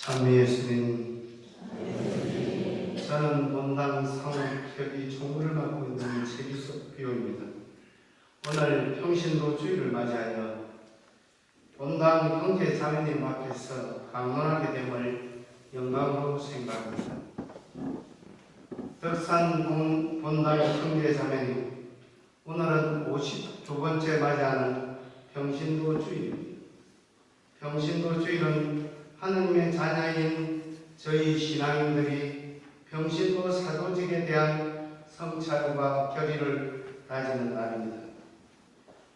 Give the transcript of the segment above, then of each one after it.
참 예수님, 저는 본당 상업협의 총무를 맡고 있는 최기숙 비호입니다. 오늘 평신도 주일을 맞이하여 본당 형제 자매님 앞에서 강론하게 됨을 영광으로 생각합니다. 덕산 본- 본당 형제 자매님, 오늘은 52번째 맞이하는 평신도 주일입니다. 평신도 주일은 하느님의 자녀인 저희 신앙인들이 평신도 사도직에 대한 성찰과 결의를 다지는 날입니다.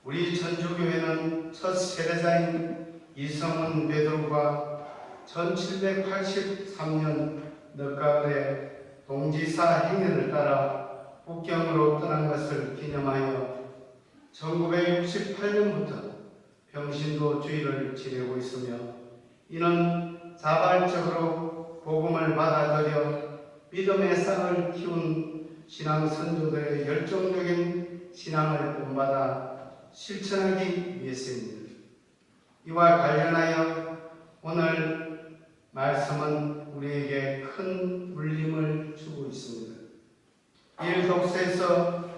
우리 천주교회는 첫 세례자인 이성은 베드로가 1783년 늦가을에 동지사 행렬을 따라 북경으로 떠난 것을 기념하여 1968년부터 평신도 주의를 지내고 있으며 이는 자발적으로 복음을 받아들여 믿음의 싹을 키운 신앙 선조들의 열정적인 신앙을 본받아 실천하기 위해서입니다. 이와 관련하여 오늘 말씀은 우리에게 큰 울림을 주고 있습니다. 일 독서에서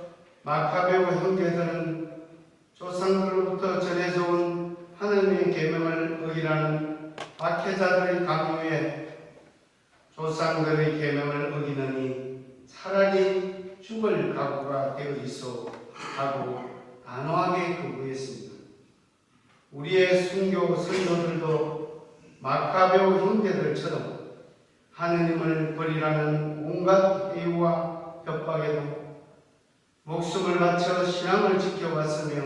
마카베오 형제들은 조상들로부터 전해져 온 하나님의 계명을 어기라는 박해자들의 강요에 조상들의 계명을 어기느니 차라리 죽을 각오가 되어 있어 하고 단호하게 거부했습니다. 우리의 순교 선조들도 마카베오 형제들처럼 하느님을 버리라는 온갖 회유와 협박에도 목숨을 바쳐 신앙을 지켜왔으며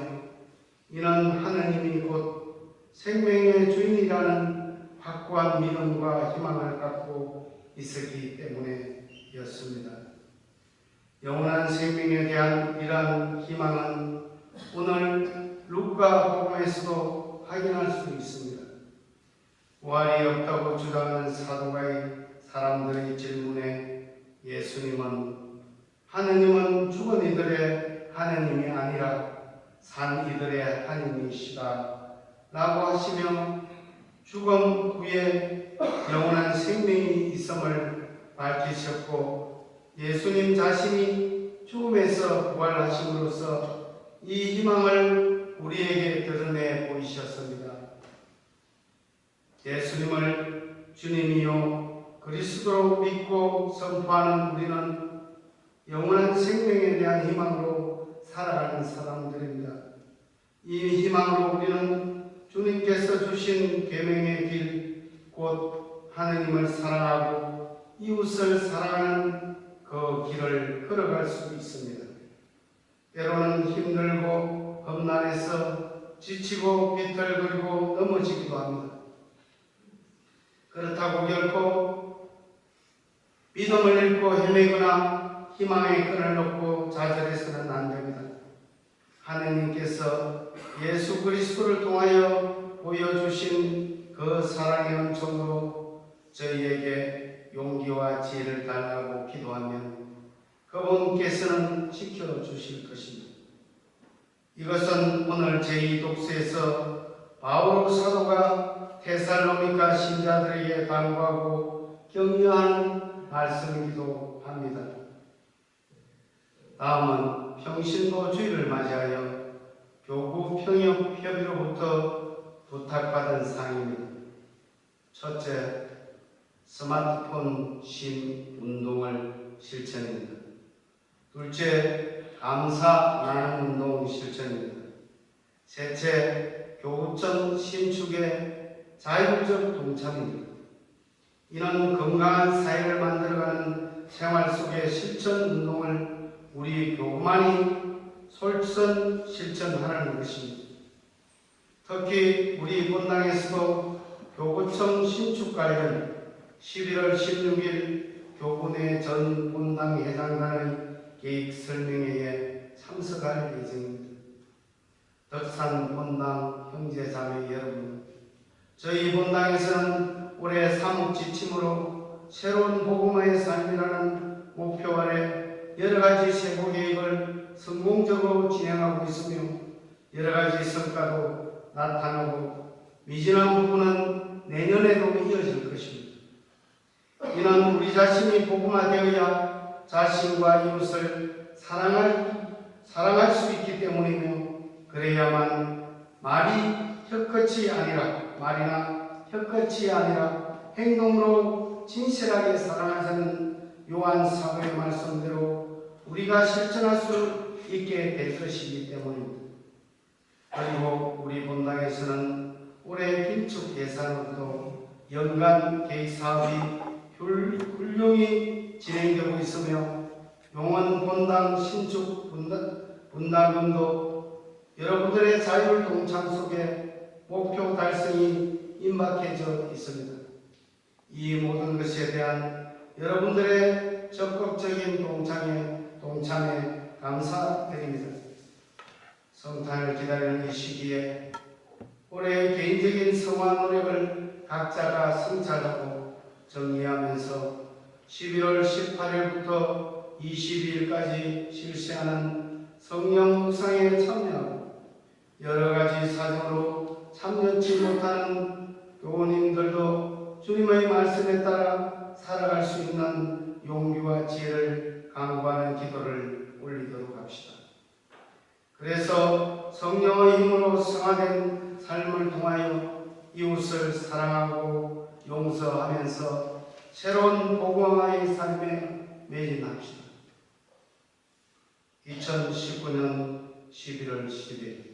이는 하느님이 곧 생명의 주인이라는 확고한 믿음과 희망을 갖고 있었기 때문에였습니다. 영원한 생명에 대한 이러한 희망은 오늘 루카 복음에서도 확인할 수 있습니다. 부활이 없다고 주장하는 사도가의 사람들의 질문에 예수님은 하느님은 죽은 이들의 하느님이 아니라 산 이들의 하느님이시다 라고 하시며 죽음 후에 영원한 생명이 있음을 밝히셨고 예수님 자신이 죽음에서 부활하심으로써 이 희망을 우리에게 드러내 보이셨습니다. 예수님을 주님이요 그리스도로 믿고 선포하는 우리는 영원한 생명에 대한 희망으로 살아가는 사람들입니다. 이 희망으로 우리는 주님께서 주신 계명의 길 곧 하느님을 사랑하고 이웃을 사랑하는 그 길을 걸어갈 수 있습니다. 때로는 힘들고 험난해서 지치고 비틀거리고 넘어지기도 합니다. 그렇다고 결코 믿음을 잃고 헤매거나 희망의 끈을 놓고 좌절해서는 안 됩니다. 하느님께서 예수 그리스도를 통하여 보여주신 그 사랑의 은총으로 저희에게 용기와 지혜를 달라고 기도하면 그분께서는 지켜주실 것입니다. 이것은 오늘 제2독서에서 바오로 사도가 테살로니가 신자들에게 당부하고 격려하는 말씀이기도 합니다. 다음은 평신도 주의를 맞이하여 교구 평협 협의로부터 부탁받은 사항입니다. 첫째, 스마트폰 심 운동을 실천입니다. 둘째, 감사 나눔 운동 실천입니다. 셋째, 교구청 신축의 자율적 동참입니다. 이는 건강한 사회를 만들어가는 생활 속의 실천 운동을 우리 교구만이 솔선 실천하는 것입니다. 특히 우리 본당에서도 교구청 신축 관련 11월 16일 교구내 전 본당 회장단의 계획 설명회에 참석할 예정입니다. 덕산 본당 형제자매 여러분, 저희 본당에서는 올해 사목 지침으로 새로운 복음화의 삶이라는 목표 아래 여러 가지 계획을 성공적으로 진행하고 있으며 여러 가지 성과도 나타나고 미진한 부분은 내년에도 이어질 것입니다. 이는 우리 자신이 복음화되어야 자신과 이웃을 사랑할, 사랑할 수 있기 때문이며 그래야만 말이 혀끝이 아니라 말이나 혀끝이 아니라 행동으로 진실하게 사랑하자는 요한 사도의 말씀대로 우리가 실천할 수 있게 될 것이기 때문입니다. 그리고 우리 본당에서는 올해 긴축 예산으로도 연간 계획 사업이 훌- 훌륭히 진행되고 있으며 용원 본당 신축 분당, 분당금도 여러분들의 자율 동참 속에 목표 달성이 임박해져 있습니다. 이 모든 것에 대한 여러분들의 적극적인 동참에, 동참에 감사드립니다. 성탄을 기다리는 이 시기에 올해 개인적인 성화 노력을 각자가 성찰하고 정리하면서 11월 18일부터 22일까지 실시하는 성령 묵상에 참여하고 여러 가지 사정으로 참여치 못하는 교우님들도 주님의 말씀에 따라 살아갈 수 있는 용기와 지혜를 강구하는 기도를. 그래서 성령의 힘으로 성화된 삶을 통하여 이웃을 사랑하고 용서하면서 새로운 복음화의 삶에 매진합시다. 2019년 11월 10일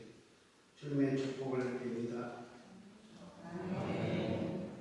주님의 축복을 빕니다.